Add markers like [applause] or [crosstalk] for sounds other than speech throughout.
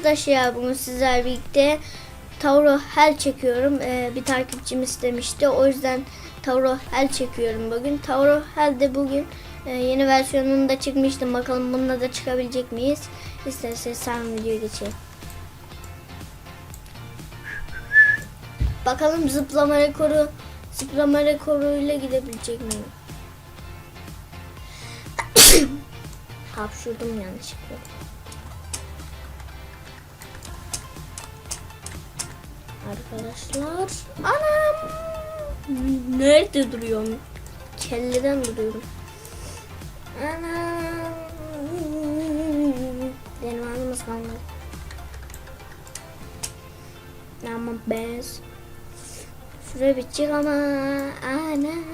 Arkadaşlar bugün sizlerle birlikte Tauro Hell çekiyorum. Ee, bir takipçim istemişti. O yüzden Tauro Hell çekiyorum bugün. Tauro Hell de bugün e, yeni versiyonunda çıkmıştım. Bakalım bununla da çıkabilecek miyiz? İsterseniz sen videoya geçelim. Bakalım zıplama rekoru zıplama rekoruyla gidebilecek miyim? [coughs] Hapşurdum yanlışlıkla. Arkadaşlar. Anam. Nerede duruyorum? Kelleden duruyorum. Anam. Benim anımız kalmadı. Ama bez. Süre bitecek ama. Anam.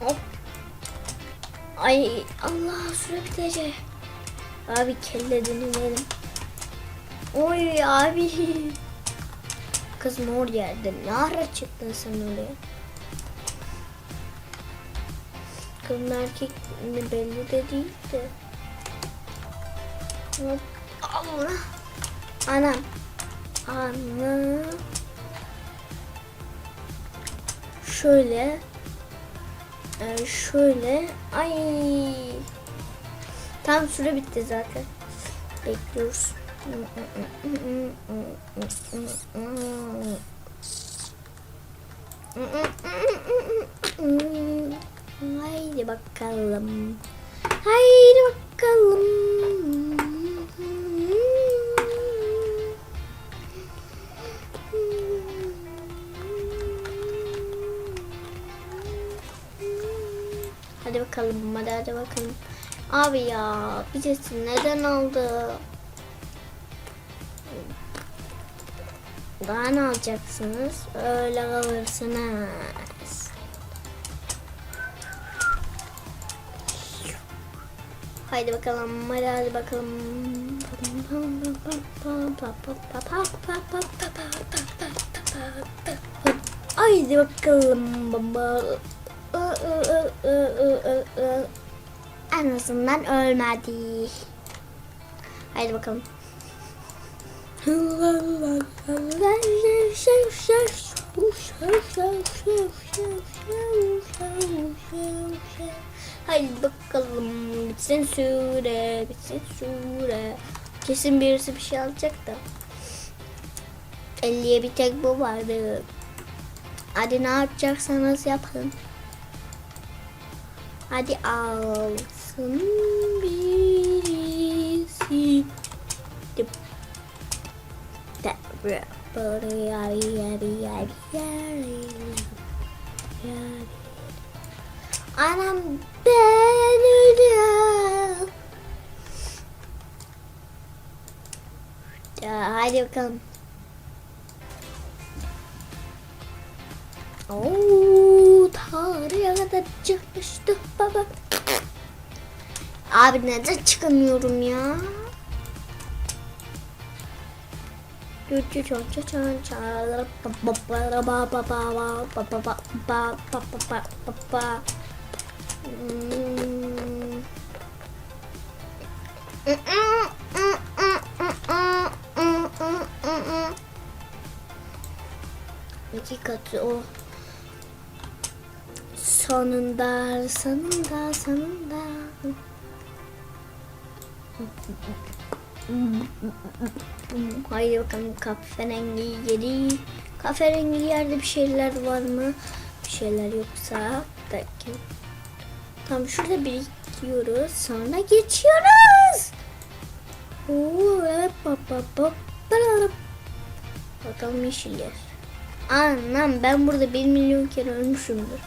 Hop. Ay Allah süre bitecek. Abi kelle deneyelim. Oy abi. Kız mor yerde. Ne ara çıktın sen oraya? Mı erkek mi belli de değil de. Allah. Anam. Anam. Şöyle. Ee, şöyle. Ay. Tam süre bitti zaten. Bekliyoruz. Haydi bakalım. Haydi bakalım. Hadi bakalım, hadi hadi bakalım. Abi ya, birisi neden aldı? Daha ne alacaksınız? Öyle kalırsınız. Haydi bakalım, hadi hadi bakalım. Haydi bakalım baba. En azından ölmedi. Haydi bakalım. Haydi bakalım bitsin süre, bitsin süre. Kesin birisi bir şey alacak da. 50'ye bir tek bu vardı. Hadi ne yapacaksanız yapın. Hadi alsın birisi. Bra- bra- yari- yari- yari- yari- yari. Anam ben ölüyorum. Ya, hadi bakalım. Oo, tarihe kadar çıkmıştı baba. Abi neden çıkamıyorum ya? İki katı o. Sonunda, sonunda, sonunda. Haydi bakalım kahverengi yeri. Kahverengi yerde bir şeyler var mı? Bir şeyler yoksa. Belki. Tam şurada birikiyoruz. Sonra geçiyoruz. Bakalım yeşil yer. Anam ben burada bir milyon kere ölmüşümdür.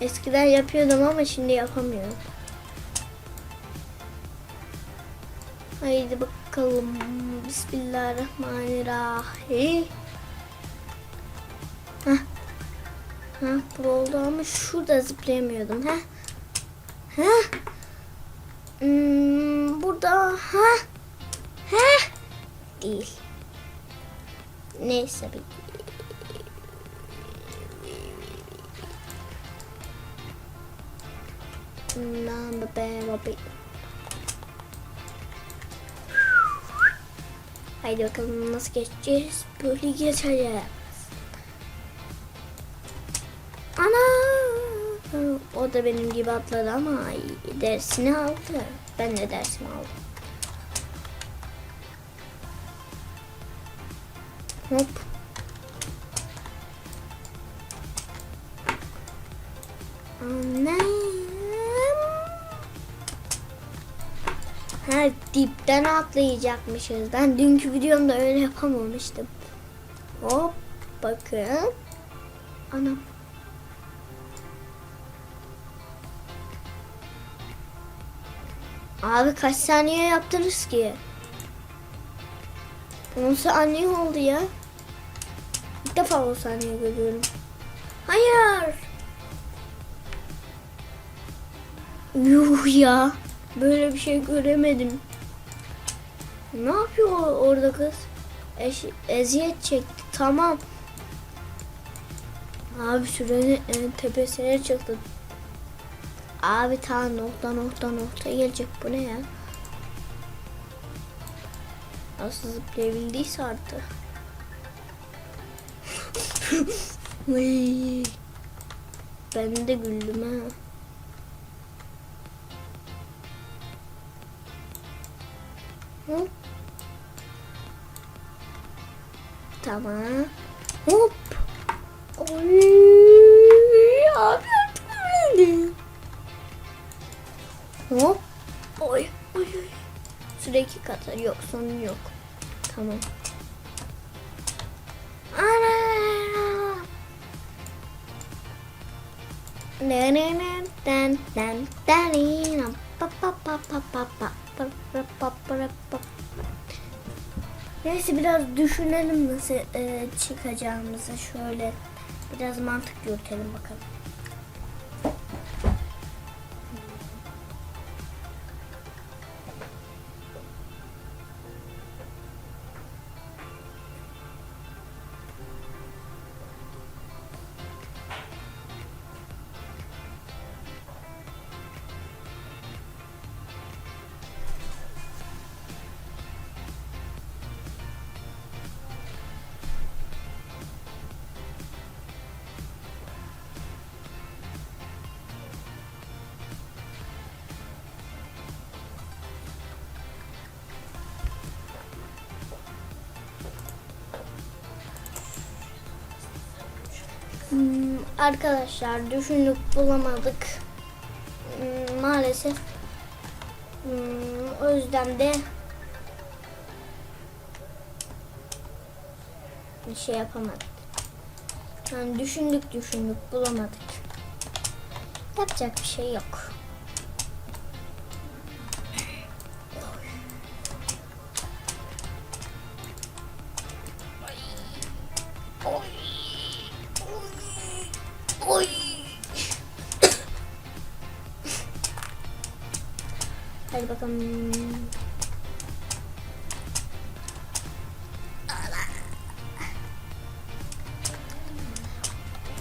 Eskiden yapıyordum ama şimdi yapamıyorum. Haydi bakalım. Bismillahirrahmanirrahim. Heh. Heh, bu oldu ama şurada zıplayamıyordum. Heh. Heh. Hmm, burada. Heh. Heh. Değil. Neyse bir Number bear, Haydi bakalım nasıl geçeceğiz? Böyle geçeceğiz. Ana! O da benim gibi atladı ama dersini aldı. Ben de dersimi aldım. Hop. Dipten atlayacakmışız. Ben dünkü videomda öyle yapamamıştım. Hop bakın. Anam. Abi kaç saniye yaptınız ki? 10 saniye oldu ya. İlk defa 10 saniye görüyorum. Hayır. Yuh ya. Böyle bir şey göremedim. Ne yapıyor orada kız? Eş, eziyet çekti. Tamam. Abi sürenin en tepesine çıktı. Abi ta nokta nokta nokta gelecek. Bu ne ya? Nasıl zıplayabildiyse artık. [laughs] Ben de güldüm ha. Hop. Tamam. Hop. Oy. Abi artık öyle. Hop. Oy. Oy. oy. Sürekli kata yok sonu yok. Tamam. Ana. Ne ne ne den den den pa pa pa pa pa pa pa pa pa pa pa Neyse biraz düşünelim nasıl e, çıkacağımızı şöyle biraz mantık yürütelim bakalım. Hmm, arkadaşlar düşündük bulamadık. Hmm, maalesef. Hmm, o yüzden de bir şey yapamadık. Yani düşündük düşündük bulamadık. Yapacak bir şey yok.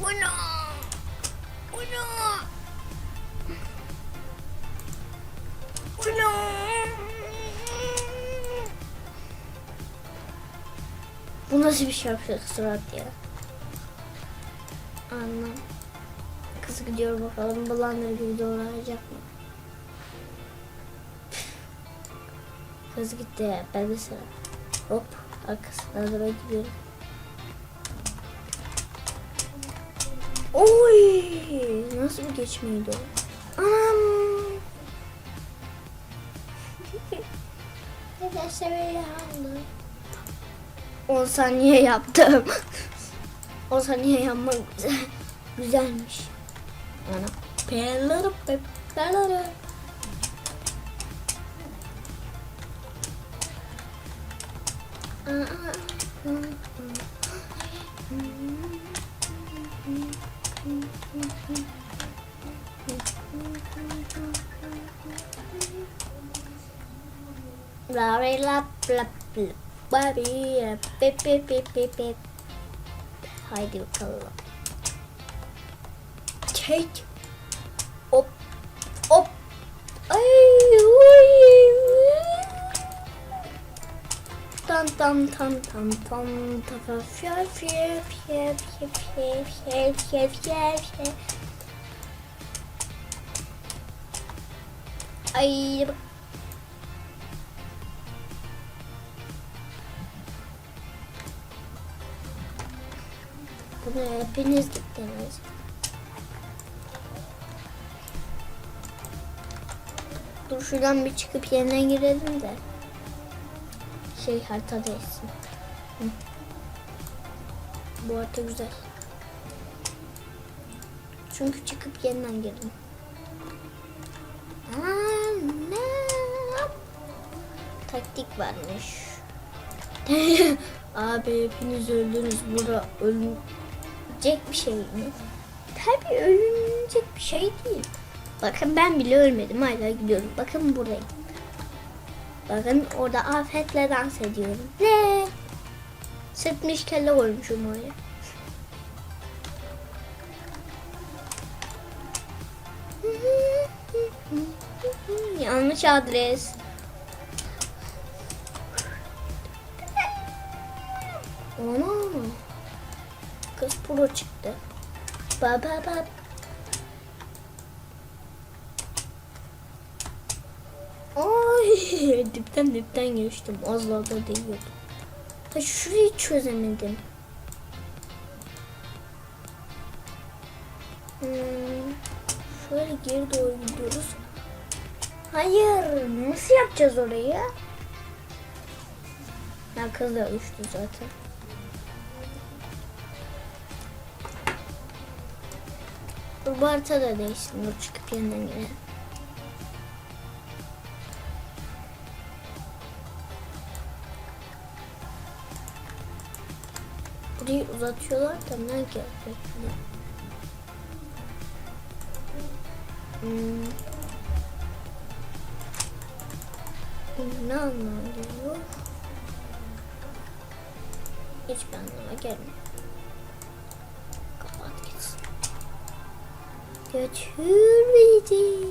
Uno. Uno. Uno. Bu nasıl bir şapşal surat ya? Anlam. Kız gidiyor bakalım bulanları gibi doğrayacak mı? Kız gitti ben de sıra. Hop arkasına da gidiyorum. Nasıl bir geçmeydi o? Anam. Neden seviye aldı? 10 saniye yaptım. 10 saniye yapmak güzel. Güzelmiş. Ana. Pelları pelları. La la la la pip pip pip pip pip Haydi bakalım. Çek. Hop. Hop. Ay, uy. tan tan tan tan tan tan fiyer fiyer fiyer fiyer fiyer fiyer fiyer fiyer fiyer Ay. Bunu hepiniz gittiniz. Dur şuradan bir çıkıp yerine girelim de. Şey harita değilsin. Hı. Bu harita güzel. Çünkü çıkıp yeniden girdim. Taktik varmış. [laughs] Abi hepiniz öldünüz. Bura ölünecek bir şey mi? Tabii ölünecek bir şey değil. Bakın ben bile ölmedim. Hala gidiyorum. Bakın buradayım. Bakın orada afetle dans ediyorum. Ne? Sıtmış kelle koymuşum oraya. [laughs] Yanlış adres. Ana. Kız pro çıktı. Ba ba ba. Ay [laughs] dipten dipten geçtim. Az daha da değiyordum. Ha şurayı çözemedim. Hmm, şöyle geri doğru gidiyoruz. Hayır, nasıl yapacağız orayı? Ya kız da uçtu zaten. Bu harita da değişsin. Dur çıkıp yeniden girelim. Burayı uzatıyorlar da ne gerek? Hmm. Ne anlamı geliyor? Hiçbir anlama gelmiyor. Götür bizi.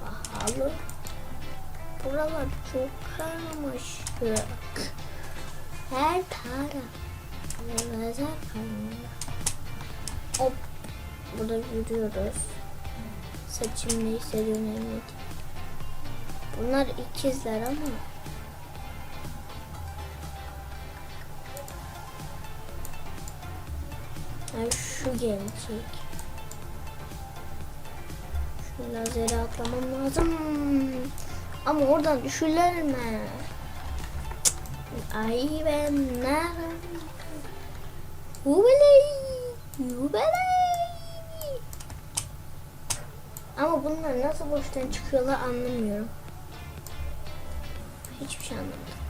Pahalı. Buralar çok karmaşık. Her para. Özel para. Hop. Burada yürüyoruz. Saçım neyse önemli değil. Bunlar ikizler ama. Yani şu gelecek. Lazeri atlamam lazım. Ama oradan düşürler mi? Ay ben nerede? Hubeley! Hubeley! Ama bunlar nasıl boştan çıkıyorlar anlamıyorum. Hiçbir şey anlamadım.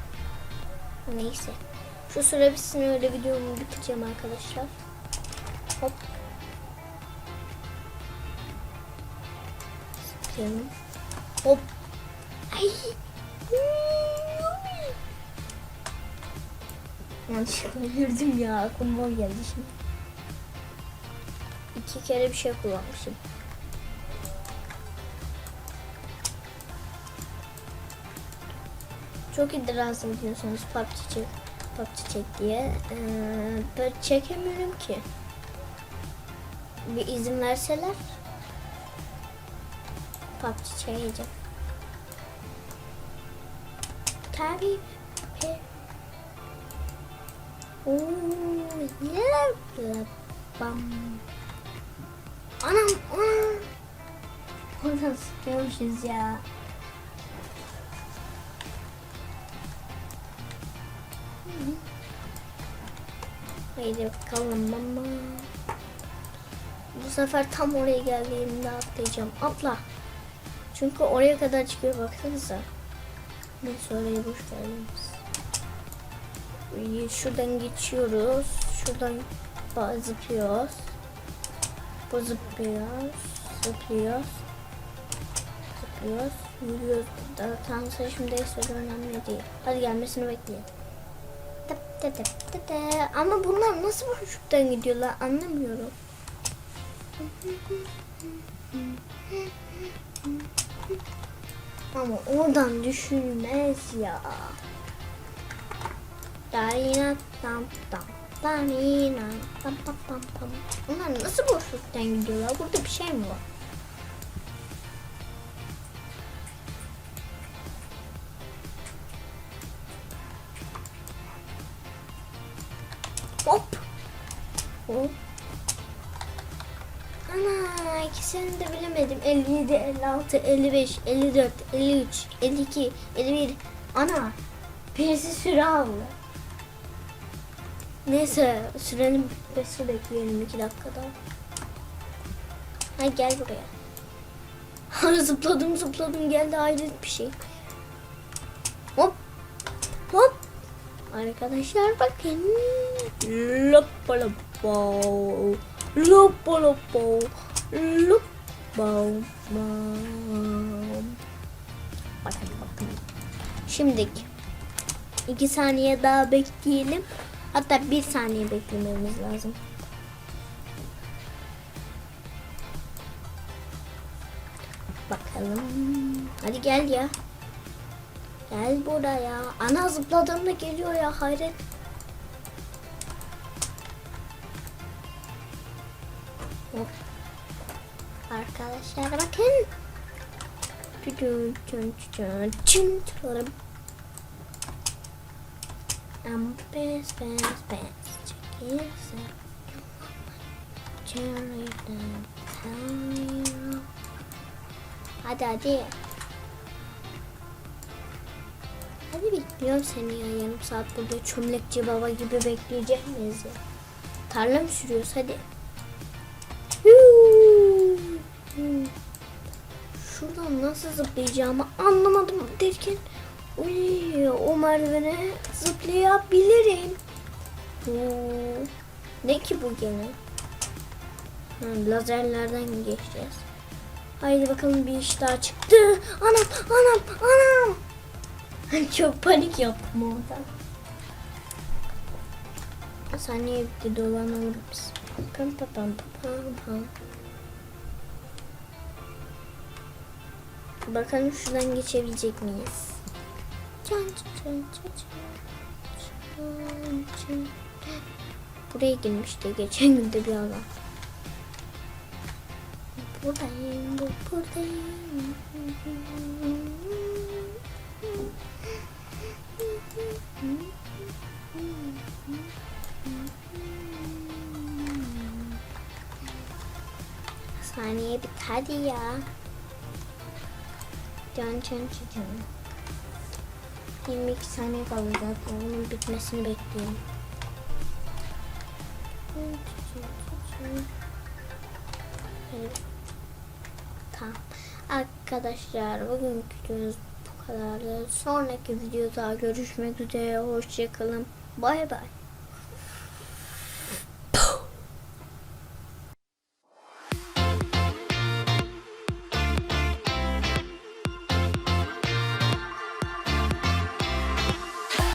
Neyse. Şu süre bitsin öyle videomu bitireceğim arkadaşlar. Hop. Sıkıyorum. Hop. Ay. Yanlışlıkla yürüdüm ya. Aklıma geldi şimdi. İki kere bir şey kullanmışım. Çok itiraz ediyorsunuz PUBG çek, PUBG çek diye. Ee, ben çekemiyorum ki. Bir izin verseler PUBG çekeceğim. Tabii. He. Oo, neler bam. Anam, anam. Oradan sıkıyormuşuz ya. Haydi bakalım mama. Bu sefer tam oraya geldiğimde atlayacağım. Atla. Çünkü oraya kadar çıkıyor baksanıza. Neyse orayı boş verelim biz. Şuradan geçiyoruz. Şuradan zıplıyoruz. Bu zıplıyoruz. Zıplıyoruz. Zıplıyoruz. Yürüyoruz. Tam sayışım değilse önemli değil. Hadi gelmesini bekleyelim. Tıp tıp tıp tıp. Ama bunlar nasıl boşluktan gidiyorlar anlamıyorum. Ama oradan düşülmez ya. Darina tam tam. Darina tam tam tam tam. Bunlar nasıl boşluktan gidiyorlar? Burada bir şey mi var? İkisini de bilemedim. 57, 56, 55, 54, 53, 52, 51. Ana birisi süre aldı. Neyse sürenin bitmesini bekleyelim 2 dakika daha. Hay gel buraya. [laughs] zıpladım zıpladım geldi hayret bir şey. Hop hop. Arkadaşlar bakın. Loppa loppa. Loppa loppa. Loppa. Bakın bakın. Şimdiki. iki saniye daha bekleyelim. Hatta bir saniye beklememiz lazım. Bakalım. Hadi gel ya. Gel buraya. Ana zıpladığımda geliyor ya hayret. Arkadaşlar bakın. Çün çün çün çün çün. I'm best, best, best. Out. Cherry down. Hadi hadi. Hadi bekliyorum seni ya yarım saat burada çömlekçi baba gibi bekleyecek miyiz ya? Tarla mı sürüyoruz hadi. Şuradan nasıl zıplayacağımı anlamadım derken Uy, o merdivene zıplayabilirim. Oo, ne ki bu gene? Ha, lazerlerden geçeceğiz. Haydi bakalım bir iş daha çıktı. Anam, anam, anam. Çok panik yaptım orada. Saniye bitti dolanalım biz. Pam pam pam pam pam. Bakalım şuradan geçebilecek miyiz? Buraya girmişti geçen gün de bir adam. Buradayım, bu buradayım. Saniye bit hadi ya. Can can can. 22 saniye kalacak. Onun bitmesini bekleyelim. Evet. Tamam. Arkadaşlar bugünkü videomuz bu kadardı. Sonraki videoda görüşmek üzere. Hoşçakalın. Bay bay.